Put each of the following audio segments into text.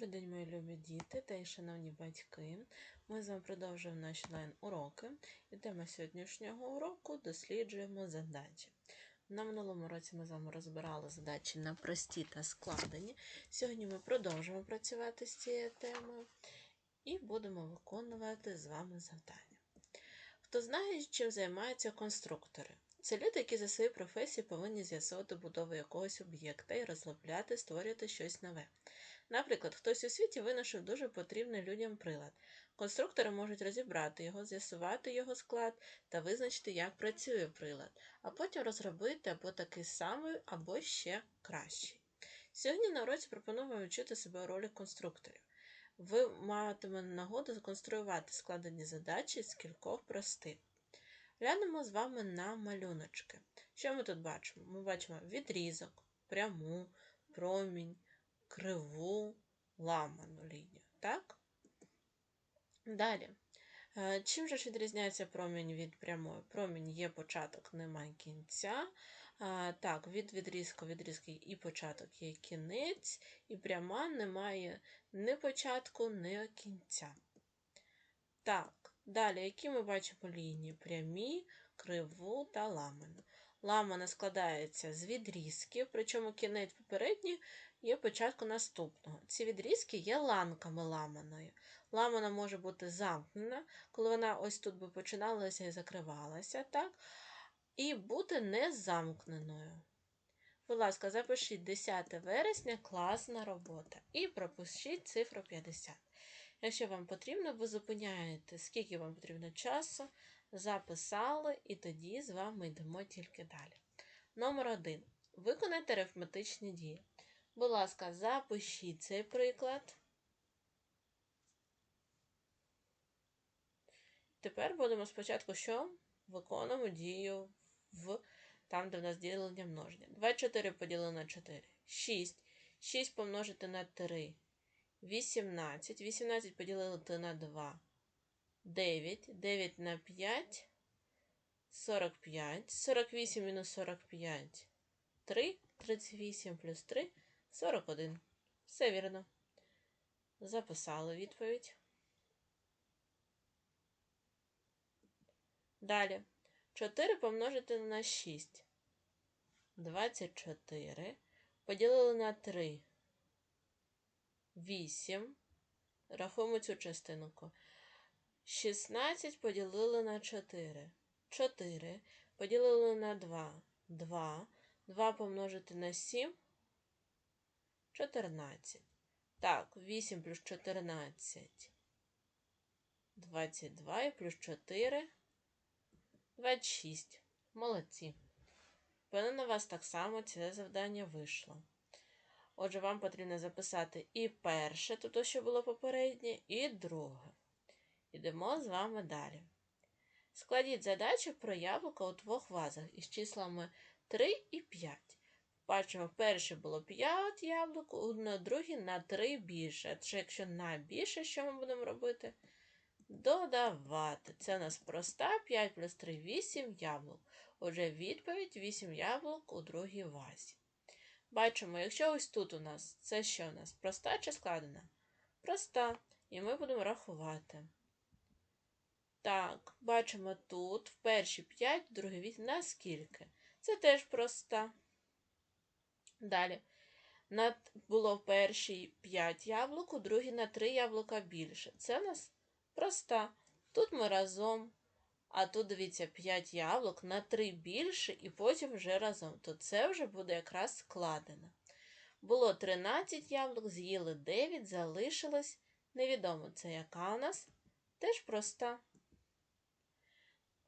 Добрий день, мої любі діти та й шановні батьки. Ми з вами продовжуємо наші лайн-уроки. І тема сьогоднішнього уроку досліджуємо задачі. На минулому році ми з вами розбирали задачі на прості та складені. Сьогодні ми продовжуємо працювати з цією темою і будемо виконувати з вами завдання. Хто знає, чим займаються конструктори? Це люди, які за свою професію повинні з'ясувати будову якогось об'єкта і розробляти, створювати щось нове. Наприклад, хтось у світі винайшов дуже потрібний людям прилад. Конструктори можуть розібрати його, з'ясувати його склад та визначити, як працює прилад, а потім розробити або такий самий, або ще кращий. Сьогодні на уроці пропонуємо вчити себе у ролі конструкторів. Ви матимете нагоду сконструювати складені задачі з кількох простих. Глянемо з вами на малюночки. Що ми тут бачимо? Ми бачимо відрізок, пряму, промінь, криву, ламану лінію. Так? Далі. Е, чим же ж відрізняється промінь від прямої? Промінь є початок, немає кінця. Так, від відрізку відрізки і початок є кінець, і пряма немає ні початку, ні кінця. Так, далі, які ми бачимо лінії? Прямі, криву та ламану. Ламана складається з відрізків, причому кінець попередній є початку наступного. Ці відрізки є ланками ламаною. Ламана може бути замкнена, коли вона ось тут би починалася і закривалася, так? і бути незамкненою. Будь ласка, запишіть 10 вересня класна робота і пропишіть цифру 50. Якщо вам потрібно, ви зупиняєте, скільки вам потрібно часу, записали, і тоді з вами йдемо тільки далі. Номер 1. Виконайте арифметичні дії. Будь ласка, запишіть цей приклад. Тепер будемо спочатку що? Виконуємо дію в там, де в нас ділення множення. 24 поділили на 4. 6. 6 помножити на 3. 18. 18 поділити на 2. 9. 9 на 5. 45. 48 мінус 45. 3. 38 плюс 3. 41. Все вірно. Записали відповідь. Далі. 4 помножити на 6. 24. Поділили на 3. 8. Рахуємо цю частинку. 16 поділили на 4. 4. Поділили на 2. 2. 2 помножити на 7. 14. Так, 8 плюс 14. 22 і плюс 4. 26. Молодці. Впевнена, у вас так само це завдання вийшло. Отже, вам потрібно записати і перше, то, що було попереднє, і друге. Йдемо з вами далі. Складіть задачу про яблука у двох вазах із числами 3 і 5. Бачимо, в було 5 яблук, у другій на 3 більше. Адже якщо на більше, що ми будемо робити? Додавати. Це у нас проста 5 плюс 3 8 яблук. Отже, відповідь 8 яблук у другій вазі. Бачимо, якщо ось тут у нас це що у нас? Проста чи складена? Проста. І ми будемо рахувати. Так, бачимо тут в першій 5, в другій 8. Наскільки? Це теж проста. Далі. На, було в першій 5 яблук, у другій на 3 яблука більше. Це у нас проста. Тут ми разом. А тут, дивіться, 5 яблук на 3 більше, і потім вже разом. То це вже буде якраз складено. Було 13 яблук, з'їли 9, залишилось. Невідомо, це яка у нас? Теж проста.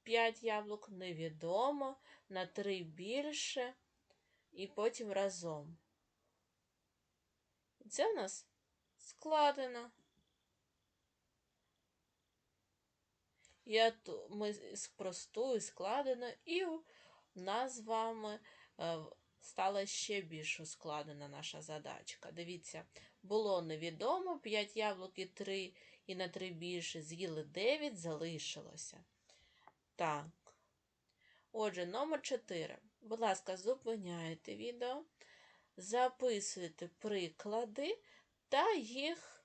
5 яблук невідомо, на 3 більше, і потім разом. Це у нас складено. Я, ми спростую складено, і у нас з вами е, стала ще більш ускладена наша задачка. Дивіться, було невідомо 5 яблук і 3, і на 3 більше з'їли 9, залишилося. Так. Отже, номер 4. Будь ласка, зупиняйте відео, записуйте приклади та їх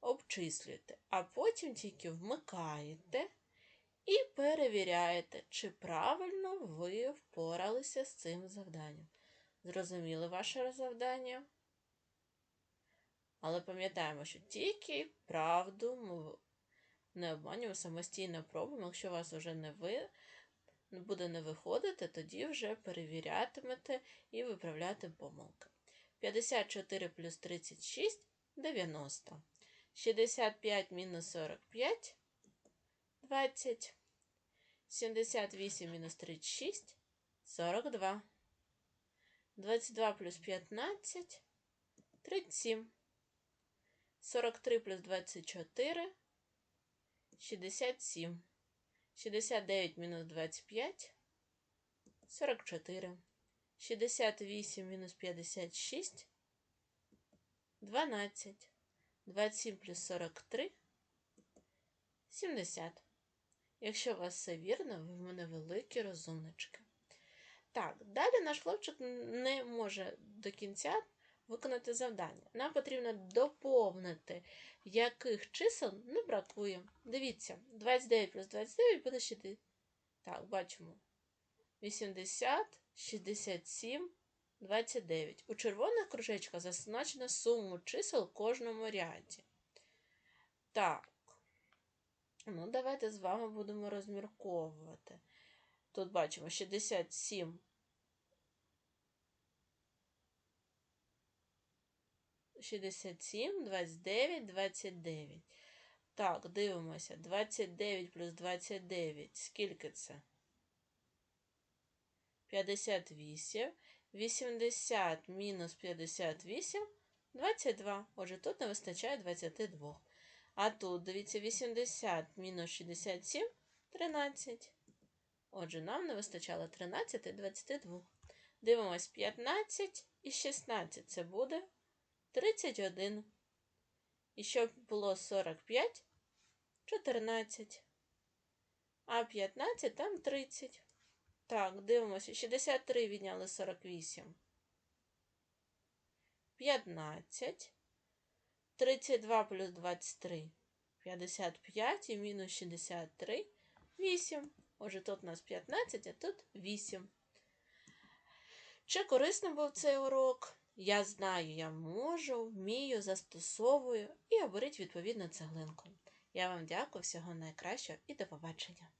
обчислюєте, а потім тільки вмикаєте і перевіряєте, чи правильно ви впоралися з цим завданням. Зрозуміли ваше завдання? Але пам'ятаємо, що тільки правду не обманюємо, самостійно пробуємо. Якщо у вас вже не ви буде не виходити, тоді вже перевірятимете і виправляти помилки. 54 плюс 36 90. 65 мінус 45 20. 78 мінус 36 42. 22 плюс 15 37. 43 плюс 24 67. 69 мінус 25 44. 68 мінус 56 12. 27 плюс 43 70. Якщо у вас все вірно, ви в мене великі розумнички. Так, далі наш хлопчик не може до кінця виконати завдання. Нам потрібно доповнити, яких чисел не бракує. Дивіться, 29 плюс 29 буде 60. Так, бачимо. 80, 67, 29. У червоних кружечках зазначено суму чисел в кожному ряді. Так. Ну, давайте з вами будемо розмірковувати. Тут бачимо 67 67, 29, 29. Так, дивимося. 29 плюс 29. Скільки це? 58. 80 мінус 58 22. Отже, тут не вистачає 22. А тут, дивіться, 80 мінус 67 13. Отже, нам не вистачало 13 і 22. Дивимось 15 і 16. Це буде 31. І щоб було 45, 14. А 15 там 30. Так, дивимося. 63 відняли 48. 15. 32 плюс 23. 55 і мінус 63. 8. Отже, тут у нас 15, а тут 8. Чи корисним був цей урок? Я знаю, я можу, вмію, застосовую і оберіть відповідну цеглинку. Я вам дякую, всього найкращого і до побачення!